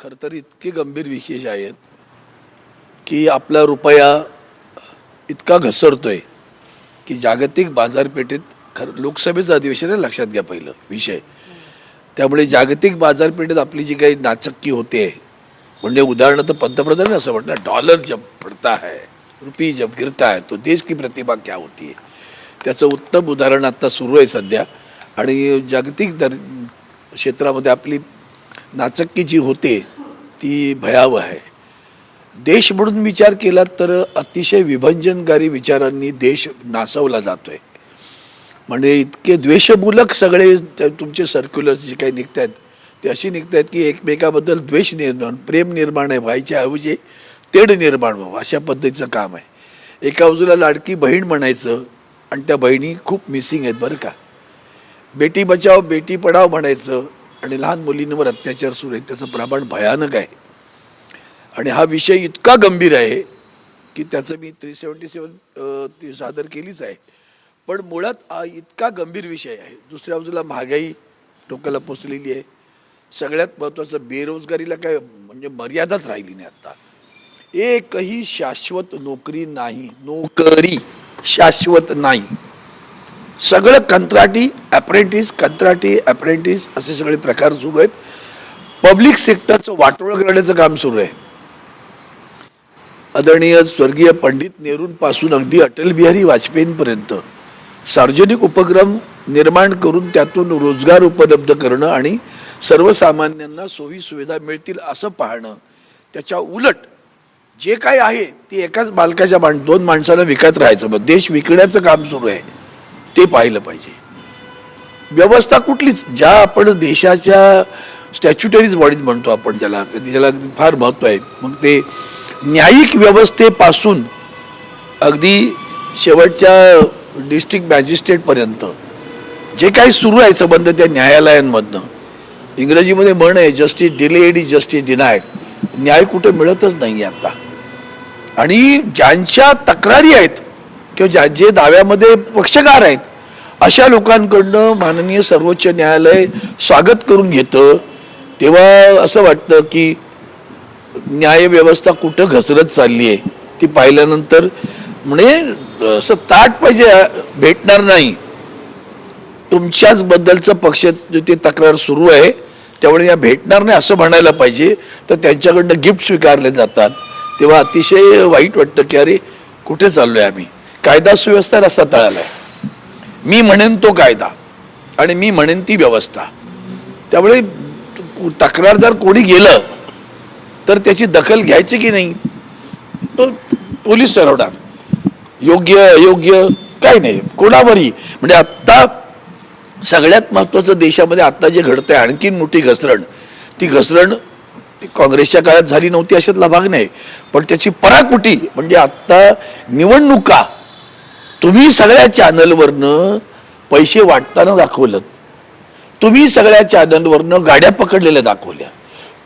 खरं तर इतके गंभीर विशेष आहेत की आपला रुपया इतका घसरतोय की जागतिक बाजारपेठेत खरं लोकसभेचं अधिवेशन आहे लक्षात घ्या पहिलं विषय. त्यामुळे जागतिक बाजारपेठेत आपली जी काही नाचक्की होते म्हणजे उदाहरणार्थ पंतप्रधान असं म्हटलं डॉलर जब पडता है रुपी जब गिरता है तो देश की प्रतिभा क्या होती? है त्याचं उत्तम उदाहरण आता सुरू आहे सध्या. आणि जागतिक दर क्षेत्रामध्ये आपली नाचक्की जी होते ती भयावह आहे. देश म्हणून विचार केला तर अतिशय विभंजनकारी विचारांनी देश नासवला जातोय. म्हणजे इतके द्वेषमूलक सगळे तुमचे सर्क्युलर्स जे काही निघत आहेत ते अशी निघत आहेत की एकमेकाबद्दल द्वेष निर्माण प्रेम निर्माण आहे व्हायच्या ऐवजी तेढ निर्माण व्हावं अशा पद्धतीचं काम आहे. एका बाजूला लाडकी बहीण म्हणायचं आणि त्या बहिणी खूप मिसिंग आहेत बरं का. बेटी बचाव बेटी पढाव म्हणायचं आणि लहान मुलींवर अत्याचार सुरू आहेत त्याचं प्रमाण भयानक आहे. आणि हा विषय इतका गंभीर आहे की त्याचं मी थ्री सेवन्टी सेवन ती सादर केलीच आहे. पण मुळात इतका गंभीर विषय आहे. दुसऱ्या बाजूला महागाई टोकाला पोचलेली आहे. सगळ्यात महत्त्वाचं बेरोजगारीला काय म्हणजे मर्यादाच राहिली नाही आत्ता एकही शाश्वत नोकरी नाही नोकरी शाश्वत नाही. सगळं कंत्राटी अप्रेंटिस कंत्राटी अप्रेंटिस असे सगळे प्रकार सुरू आहेत. पब्लिक सेक्टरचं वाटोळं करण्याचं काम सुरू आहे. आदरणीय स्वर्गीय पंडित नेहरूंपासून अगदी अटल बिहारी वाजपेयींपर्यंत सार्वजनिक उपक्रम निर्माण करून त्यातून रोजगार उपलब्ध करणं आणि सर्वसामान्यांना सोयी सुविधा मिळतील असं पाहणं त्याच्या उलट जे काय आहे ते एकाच मालकाच्या माण दोन माणसाला विकत राहायचं. मग देश विकण्याचं काम सुरू आहे. ते पाहिलं पाहिजे. व्यवस्था कुठलीच. ज्या आपण देशाच्या स्टॅच्युटरीज बॉडीज म्हणतो आपण त्याला कधी त्याला अगदी फार महत्त्व आहे मग ते न्यायिक व्यवस्थेपासून अगदी शेवटच्या डिस्ट्रिक्ट मॅजिस्ट्रेटपर्यंत जे काही सुरू आहे संबंध त्या न्यायालयांमधनं इंग्रजीमध्ये म्हण आहे justice delayed is justice denied न्याय कुठे मिळतच नाही आता. आणि ज्यांच्या तक्रारी आहेत किंवा ज्या जे दाव्यामध्ये पक्षकार आहेत अशा लोकांकडनं माननीय सर्वोच्च न्यायालय स्वागत करून घेतं. तेव्हा असं वाटतं की न्यायव्यवस्था कुठं घसरत चालली आहे ती पाहिल्यानंतर म्हणजे असं ताट पाहिजे भेटणार नाही. तुमच्याच बद्दलचं पक्ष ते तक्रार सुरू आहे त्यामुळे या भेटणार नाही असं म्हणायला पाहिजे. तर त्यांच्याकडनं गिफ्ट स्वीकारले जातात. तेव्हा अतिशय वाईट वाटतं की अरे कुठे चाललो आहे आम्ही? कायदा सुव्यवस्था रस्ता तळाला आहे मी म्हणेन तो कायदा आणि मी म्हणेन ती व्यवस्था. त्यामुळे तक्रार जर कोणी गेलं तर त्याची दखल घ्यायची की नाही? तो पोलीस ठरवणार. योग्य अयोग्य काय नाही. कोणावरही. म्हणजे आत्ता सगळ्यात महत्त्वाचं देशामध्ये आत्ता जे घडतं आहे आणखीन मोठी घसरण. ती घसरण काँग्रेसच्या काळात झाली नव्हती अशातला भाग नाही. पण त्याची पराकुटी म्हणजे आत्ता निवडणुका तुम्ही सगळ्या चॅनलवरनं पैसे वाटताना दाखवलं. तुम्ही सगळ्या चॅनलवरनं गाड्या पकडलेल्या दाखवल्या.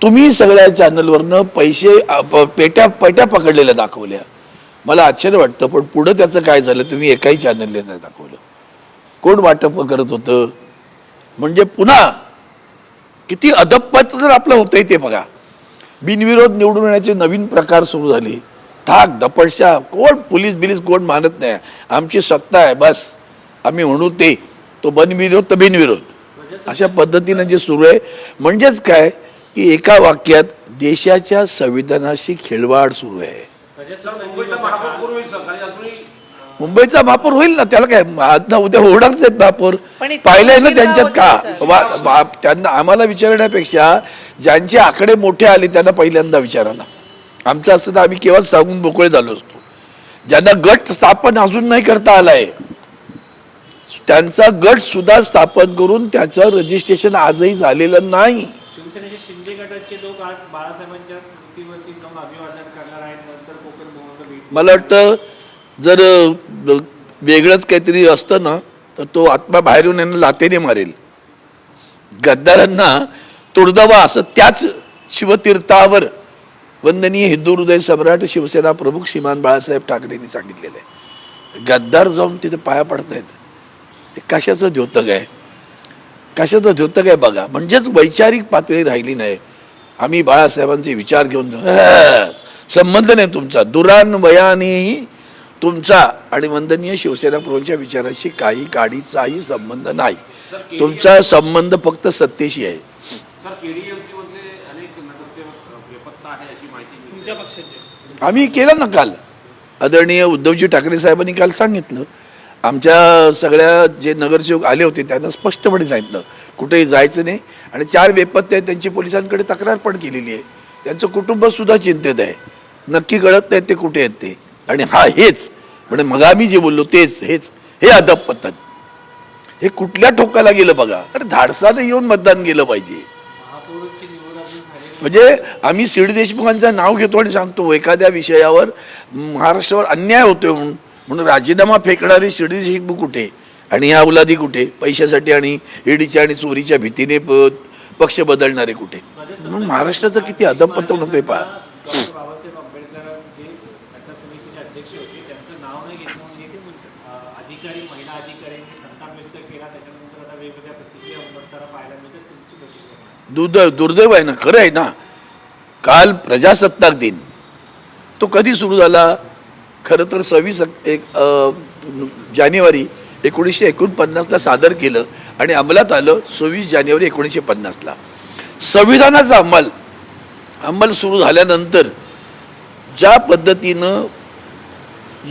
तुम्ही सगळ्या चॅनलवरनं पैसे प- पेट्या पेट्या पकडलेल्या दाखवल्या. मला आश्चर्य वाटतं पण पुढं त्याचं काय झालं तुम्ही एकाही चॅनलने नाही दाखवलं. कोण वाटप करत होतं? म्हणजे पुन्हा किती अदप्पत जर आपलं होतंय ते बघा. बिनविरोध निवडून येण्याचे नवीन प्रकार सुरू झाले. धाक दपडशा कोण पोलीस बिलीस कोण मानत नाही. आमची सत्ता आहे बस. आम्ही म्हणू ते. तो बनविरोध तर बिनविरोध अशा पद्धतीनं जे सुरू आहे. म्हणजेच काय? की एका वाक्यात देशाच्या संविधानाशी खेळवाड सुरू आहे. मुंबईचा महापौर कोण होईल ना? त्याला काय? आज ना उद्या होणारच आहेत महापौर. इतकं पाहिलंय ना त्यांच्यात का? त्यांना आम्हाला विचारण्यापेक्षा ज्यांचे आकडे मोठे आले त्यांना पहिल्यांदा विचारायला आमचं असं तर आम्ही केव्हाच सांगून मोकळे झालो असतो. ज्यांना गट स्थापन अजून नाही करता आलाय त्यांचा गट सुद्धा स्थापन करून त्याचं रजिस्ट्रेशन आजही झालेलं नाही. मला वाटतं जर वेगळंच काहीतरी असतं ना तर तो आत्मा बाहेर येऊन यांना लातेने मारेल. गद्दारांना तुळजावा असं त्याच शिवतीर्थावर वंदनीय हिंदू हृदय सम्राट शिवसेना प्रमुख श्रीमान बाळासाहेब ठाकरेंनी सांगितलेलं आहे. गद्दार जाऊन तिथे पाया पडतायत हे कशाचं द्योतक आहे? कशाचं द्योतक आहे बघा. म्हणजेच वैचारिक पातळी राहिली नाही. आम्ही बाळासाहेबांचे विचार घेऊन संबंध नाही तुमचा. दुरान्वयानेही तुमचा आणि वंदनीय शिवसेना प्रमुखांच्या विचाराशी काही काडीचाही संबंध नाही. तुमचा संबंध फक्त सत्तेशी आहे सर केडीएमसी मधले अनेक नगरसेवक अ, बेपत्ता आहे अशी माहिती मिळते. तुमच्या पक्षाचे आम्ही केलं ना काल. आदरणीय उद्धवजी ठाकरे साहेबांनी काल सांगितलं. आमच्या सगळ्या जे नगरसेवक आले होते त्यांना स्पष्टपणे सांगितलं. कुठेही जायचं नाही आणि चार बेपत्ते आहेत त्यांची पोलिसांकडे तक्रार पण केलेली आहे. त्यांचं कुटुंबसुद्धा चिंतेत आहे. नक्की कळत नाही ते कुठे आहेत ते. आणि हा हेच म्हणजे मग आम्ही जे बोललो तेच हेच हे अदब पद्धत हे कुठल्या ठोकाला गेलं बघा. अरे धाडसाने येऊन मतदान गेलं पाहिजे. म्हणजे आम्ही सीड देशमुखांचं नाव घेतो आणि सांगतो एखाद्या विषयावर महाराष्ट्रावर अन्याय होतोय म्हणून म्हणून राजीनामा फेकणारे शिर्डी देशमुख कुठे? आणि ह्या औलादी कुठे? पैशासाठी आणि ईडीच्या आणि चोरीच्या भीतीने पक्ष बदलणारे कुठे? म्हणून महाराष्ट्राचं किती अदबपत्र होतंय पहा डॉक्टर बाबासाहेब आंबेडकर जे घटना समितीचे अध्यक्ष होते त्यांचं नाव नाही घेतलं म्हणून येथे अं, अधिकारी महिला अधिकाऱ्यांनी संताप व्यक्त केला त्याच्यानंतर आता वेगवेगळ्या प्रतिक्रिया उमटताना पाहायला मिळतात तुमची प्रतिक्रिया दुर्द दुर्दैव आहे ना खरं आहे ना. काल प्रजासत्ताक दिन. तो कधी सुरू झाला? खरं तर सव्वीस एक जानेवारी एकोणीसशे एकोणपन्नासला सादर केलं आणि अंमलात आलं सव्वीस जानेवारी एकोणीसशे पन्नासला संविधानाचा अंमल अंमल सुरू झाल्यानंतर ज्या पद्धतीनं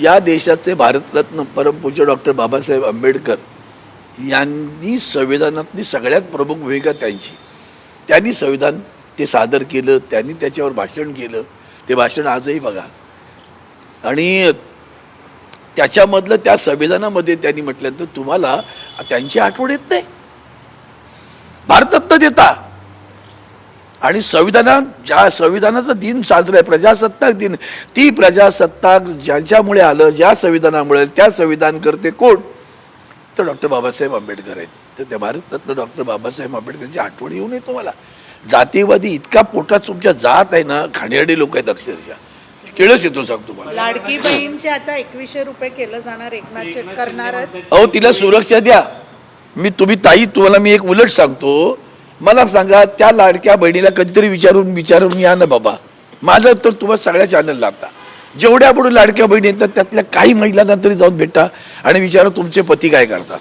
या देशाचे भारतरत्न परमपूज्य डॉक्टर बाबासाहेब आंबेडकर यांनी संविधानातली सगळ्यात प्रमुख भूमिका त्यांची. त्यांनी संविधान ते सादर केलं त्यांनी त्याच्यावर भाषण केलं. ते भाषण आजही बघा. आणि त्याच्यामधलं त्या संविधानामध्ये त्यांनी म्हटल्यानंतर तुम्हाला त्यांची आठवण येत नाही. भारतरत्न देता. आणि संविधानात ज्या संविधानाचा दिन साजरा आहे प्रजासत्ताक दिन ती प्रजासत्ताक ज्यांच्यामुळे आलं ज्या संविधानामुळे त्या संविधान करते कोण? तर डॉक्टर बाबासाहेब आंबेडकर आहेत. तर त्या भारतरत्न डॉक्टर बाबासाहेब आंबेडकरची आठवण येऊ नये तुम्हाला जातीवादी इतका पोटात तुमच्या जात आहे ना खाण्याडे लोक आहेत अक्षरशः. केळच येतो सांग तुम्हाला. लाडकी बहीणचे आता एकवीसशे रुपये केलं जाणार एकनाथ करणारच. अहो तिला सुरक्षा द्या. मी तुम्ही ताई तुम्हाला मी एक उलट सांगतो. मला सांगा त्या लाडक्या बहिणीला कधीतरी विचारून विचारून या ना बाबा. माझं तर तुम्हाला सगळ्या चॅनल लागता जेवढ्या पुढे लाडक्या बहिणी येतात त्यातल्या काही महिलांना तरी जाऊन भेटा आणि विचारा तुमचे पती काय करतात.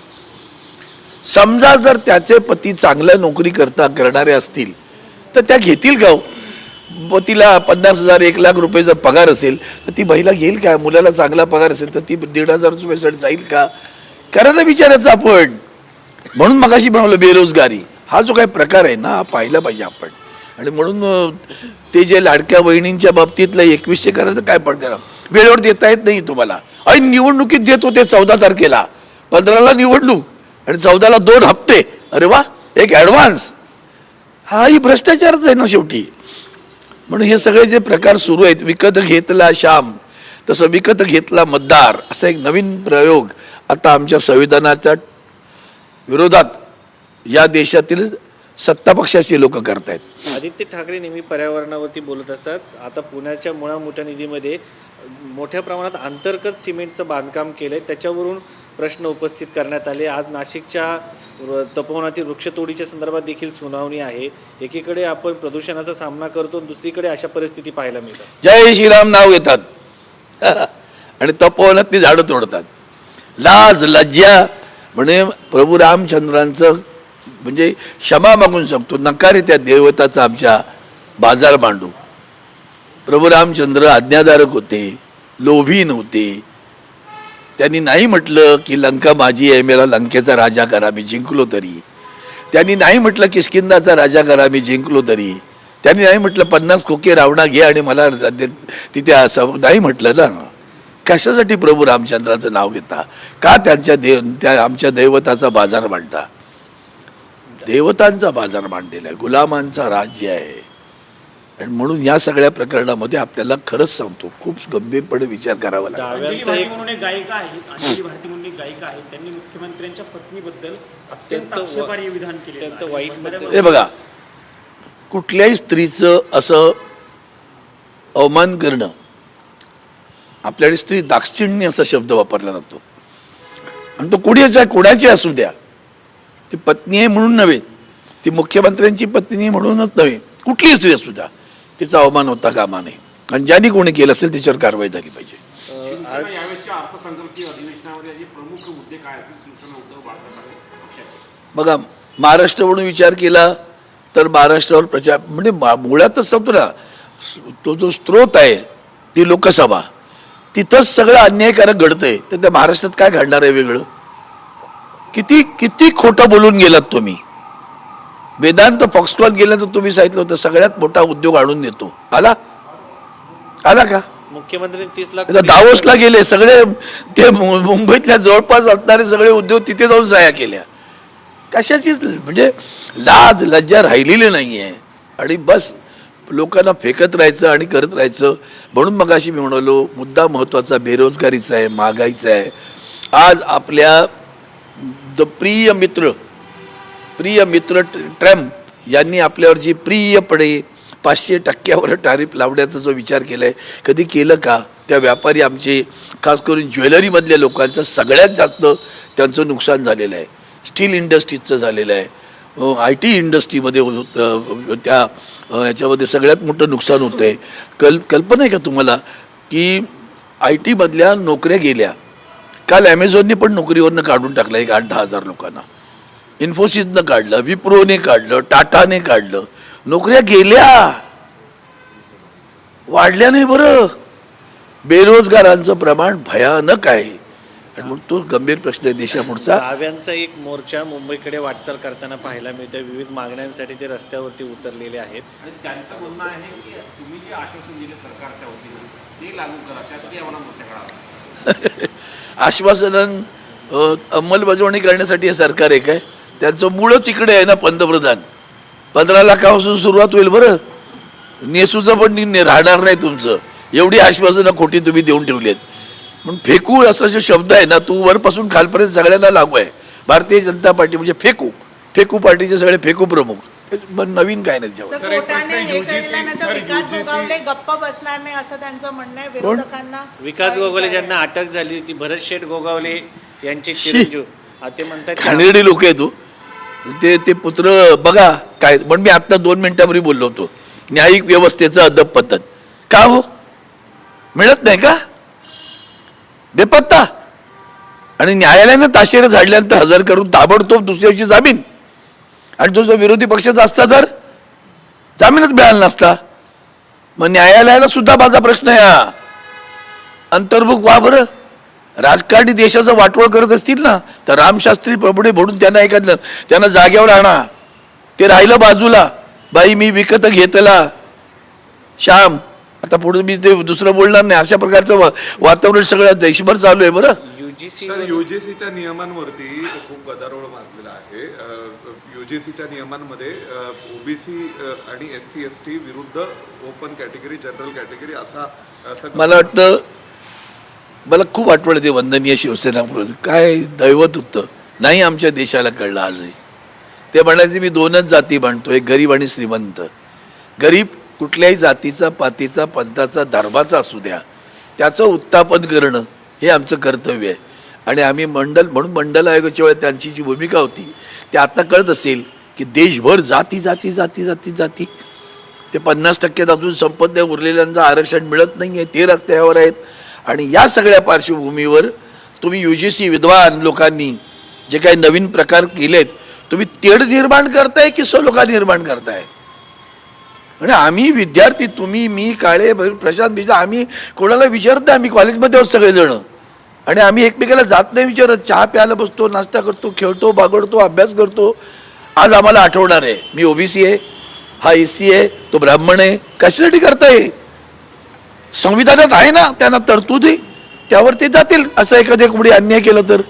समजा जर त्याचे पती चांगल्या नोकरी करता करणारे असतील तर त्या घेतील का हो? पतीला पन्नास हजार एक लाख रुपये जर पगार असेल तर ती महिला घेईल का? मुलाला चांगला पगार असेल तर ती दीड हजार रुपयासाठी जाईल का? करायला विचारायचं आपण. म्हणून मगाशी बनवलं बेरोजगारी. हा जो काही प्रकार आहे ना हा पाहिला पाहिजे आपण. आणि म्हणून ते जे लाडक्या बहिणींच्या बाबतीतलं एकवीसशे करायचं काय पडणार? वेळेवर देता येत नाही तुम्हाला. आणि निवडणुकीत देत होते चौदा तारखेला. पंधराला निवडणूक आणि चौदाला दोन हप्ते. अरे वा एक ॲडव्हान्स हा ही भ्रष्टाचारच आहे ना शेवटी. म्हणून हे सगळे जे प्रकार सुरू आहेत विकत घेतला श्याम तसं विकत घेतला मतदार असा एक नवीन प्रयोग आता आमच्या संविधानाच्या विरोधात या देशातील सत्ता पक्षाचे लोक करतायत. आदित्य ठाकरे नेहमी पर्यावरणावरती बोलत असतात. आता पुण्याच्या मुळा मोठ्या निधीमध्ये मोठ्या प्रमाणात अंतर्गत सिमेंटचं बांधकाम केलंय. त्याच्यावरून प्रश्न उपस्थित करण्यात आले. आज नाशिकच्या तपोवनातील वृक्षतोडीच्या संदर्भात देखील सुनावणी आहे. एकीकडे आपण प्रदूषणाचा सामना करतो आणि दुसरीकडे अशा परिस्थिती पाहायला मिळतात. जय श्रीराम नाव घेतात आणि तपोवनातली झाडं तोडतात. लाज लज्जा म्हणे प्रभू रामचंद्रांचं म्हणजे क्षमा मागून सांगतो नकारे त्या देवताचा आमच्या बाजार मांडू. प्रभू रामचंद्र आज्ञाधारक होते लोभी नव्हते त्यांनी नाही म्हटलं की लंका माझी आहे मला लंकेचा राजा करा मी जिंकलो तरी. त्यांनी नाही म्हटलं किष्किंदाचा राजा करा मी जिंकलो तरी. त्यांनी नाही म्हटलं पन्नास खोके रावणा घे आणि मला तिथे असं नाही म्हटलं ना. कशासाठी प्रभू रामचंद्राचं नाव घेता? का त्यांच्या देव त्या आमच्या दैवताचा बाजार मांडता? देवतांचा बाजार मांडलेला आहे गुलामांचा राज्य आहे. आणि म्हणून या सगळ्या प्रकरणामध्ये आपल्याला खरंच सांगतो खूप गंभीरपणे विचार करावा एक गायिका आहेत अंजली भारती म्हणून एक गायिका आहेत त्यांनी मुख्यमंत्र्यांच्या पत्नीबद्दल अत्यंत विधान केले अत्यंत वाईट पद्धतीने- हे बघा कुठल्याही स्त्रीचं असं अवमान करणं आपल्याकडे स्त्री दाक्षिण्य असा शब्द वापरला जातो. आणि तो कुणीच आहे कोणाची असू द्या. ती पत्नी आहे म्हणून नव्हे. ती मुख्यमंत्र्यांची पत्नी आहे म्हणूनच नव्हे. कुठलीही स्त्री असू द्या तिचा अवमान होता कामा नये. आणि ज्यांनी कोणी केलं असेल त्याच्यावर कारवाई झाली पाहिजे. शिवसेना यावेळेसच्या अर्थसंकल्पीय अधिवेशनामध्ये जे प्रमुख मुद्दे काय असतील शिवसेना उद्धव बाळासाहेब ठाकरे पक्षाचे. बघा महाराष्ट्र म्हणून विचार केला तर महाराष्ट्रावर प्रचार म्हणजे मुळातच सांगतो ना तो जो स्रोत आहे ती लोकसभा. तिथंच सगळं अन्यायकारक घडतंय. तर त्या महाराष्ट्रात काय घडणार आहे वेगळं? किती किती खोटं बोलून गेलात तुम्ही? वेदांत फॉक्सकॉन गेल्यानंतर तुम्ही सांगितलं होतं सगळ्यात मोठा उद्योग आणून देतो. आला? आला का? मुख्यमंत्री तीस लाख दावोसला गेले सगळे ते मुंबईतल्या जवळपास असणारे सगळे उद्योग तिथे जाऊन जाया केल्या. कशाचीच म्हणजे लाज लज्जा राहिलेली नाही आहे आणि बस लोकांना फेकत राहायचं आणि करत राहायचं. म्हणून मग अशी मी म्हणालो मुद्दा महत्त्वाचा बेरोजगारीचा आहे महागाईचा आहे. आज आपल्या द प्रिय मित्र प्रिय मित्र ट- ट्रम्प यांनी आपल्यावर जी प्रियपणे पाचशे टक्क्यावर टॅरिफ लावण्याचा जो विचार केला आहे कधी केलं का? त्या व्यापारी आमचे खास करून ज्वेलरीमधल्या लोकांचं सगळ्यात जास्त त्यांचं नुकसान झालेलं आहे. स्टील इंडस्ट्रीजचं झालेलं आहे. आय टी इंडस्ट्रीमध्ये होतं त्या याच्यामध्ये सगळ्यात मोठं नुकसान होतं आहे कल कल्पना आहे का तुम्हाला की आय टीमधल्या नोकऱ्या गेल्या काल ॲमेझॉनने पण नोकरीवरनं काढून टाकलं एक आठ दहा हजार लोकांना. इन्फोसिसनं काढलं विप्रोने काढलं टाटाने काढलं. नोकऱ्या गेल्या. वाढल्या नाही बरं. बेरोजगारांचं प्रमाण भयानक आहे. आणि मग तो गंभीर प्रश्न आहे देशापुढचा. दहाव्यांचा एक मोर्चा मुंबईकडे वाटचाल करताना पाहायला मिळतं विविध मागण्यांसाठी ते रस्त्यावरती उतरलेले आहेत. आणि त्यांचं म्हणणं आहे की तुम्ही जे आश्वासन दिले सरकारच्या वतीने ते लागू करा. त्यासाठी आम्हाला मोठ्या काळात आश्वासनं अंमलबजावणी करण्यासाठी हे सरकार एक आहे. त्यांचं मूळच इकडे आहे ना पंतप्रधान. पंधरा लाखापासून सुरुवात होईल बरं. नेसूचं पण निर्णय राहणार नाही तुमचं. एवढी आश्वासनं खोटी तुम्ही देऊन ठेवली आहेत म्हणून फेकू असा जो शब्द आहे ना तू वरपासून खालपर्यंत सगळ्यांना लागू आहे. भारतीय जनता पार्टी म्हणजे फेकू. फेकू पार्टीचे सगळे फेकू प्रमुख. पण नवीन काय नाही सर कोर्टाने हे विकास गोगावले गप्प बसणार नाही असं त्यांचं म्हणणं आहे. विरोधकांना विकास गोगावले ज्यांना अटक झाली ती भरत शेठ गोगावले यांचे शी. चिरंजीव. आ, ते म्हणतात की खाणेरडी लोक आहे तू ते ते पुत्र बघा काय पण मी आत्ता दोन मिनिटापूर्वी बोललो होतो. न्यायिक व्यवस्थेचं अधपतन का हो? मिळत नाही का? बेपत्ता. आणि न्यायालयानं ताशेरे झाडल्यानंतर हजर करून ताबडतोब दुसऱ्या दिवशी जामीन. आणि जो जो विरोधी पक्षाचा असता तर जामीनच मिळाला नसता. मग न्यायालयाला सुद्धा माझा प्रश्न आहे हा. अंतर्मुख व्हा बरं. राजकारणी देशाचं वाटोळ करत असतील ना तर रामशास्त्री प्रभुणे म्हणून त्यांना एखादं त्यांना जाग्यावर आणा. ते राहिलं बाजूला. बाई मी विकत घेतला. श्याम आता पुढे मी ते दुसरं बोलणार नाही. अशा प्रकारचं वा- वातावरण सगळं देशभर चालू आहे बरं. युजीसी सर युजीसीच्या नियमांवरती खूप गदारोळ माजलेला आहे. युजीसीच्या नियमांमध्ये ओबीसी आणि एस सी एस टी विरुद्ध ओपन कॅटेगरी जनरल कॅटेगरी असा मला वाटतं मला खूप आठवण येते वंदनीय शिवसेना काय दैवत होतं नाही आमच्या देशाला कळलं आजही. ते म्हणायचे मी दोनच जाती बांधतो एक गरीब आणि श्रीमंत. गरीब कुठल्याही जातीचा पातीचा पंथाचा धर्माचा असू द्या. त्याचं उत्थापन करणं हे आमचं कर्तव्य आहे. आणि आम्ही मंडल म्हणून मंडल आयोगाच्या वेळेला त्यांची जी भूमिका होती ते आता कळत असेल की देशभर जाती जाती जाती जाती जाती. ते पन्नास टक्क्यात अजून संपत नाही उरलेल्यांचं आरक्षण मिळत नाही आहे ते रस्त्यावर आहेत. आणि या सगळ्या पार्श्वभूमीवर तुम्ही यू जी सी विद्वान लोकांनी जे काही नवीन प्रकार केलेत तुम्ही तेढ निर्माण करताय की सलोखा निर्माण करताय? आणि आम्ही विद्यार्थी तुम्ही मी काळे प्रशांत बिजा आम्ही कोणाला विचारत नाही आम्ही कॉलेजमध्ये आहोत सगळेजणं. आणि आम्ही एकमेकाला जात नाही विचारत. चहा प्यायला बसतो नाश्ता करतो खेळतो बागडतो अभ्यास करतो. आज आम्हाला आठवणार आहे. मी ओबीसी आहे हा एस सी आहे तो ब्राह्मण आहे. कशासाठी करताय? संविधानात आहे ना त्यांना तरतुदी त्यावर ते जातील. असं एखाद्या कुणी अन्याय केलं तर.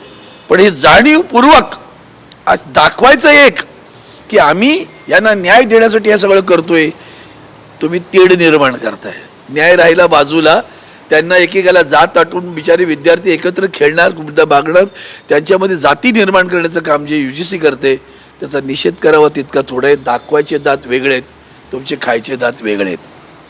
पण हे जाणीवपूर्वक आज दाखवायचं एक की आम्ही यांना न्याय देण्यासाठी हे सगळं करतोय. तुम्ही तेढ निर्माण करताय. न्याय राहिला बाजूला त्यांना एकेकाला जात आटून बिचारे विद्यार्थी एकत्र खेळणार कुठं भागणार त्यांच्यामध्ये जाती निर्माण करण्याचं काम जे यू जी सी करते त्याचा निषेध करावा तितका थोडं आहे. दाखवायचे दात वेगळे आहेत तुमचे खायचे दात वेगळे आहेत.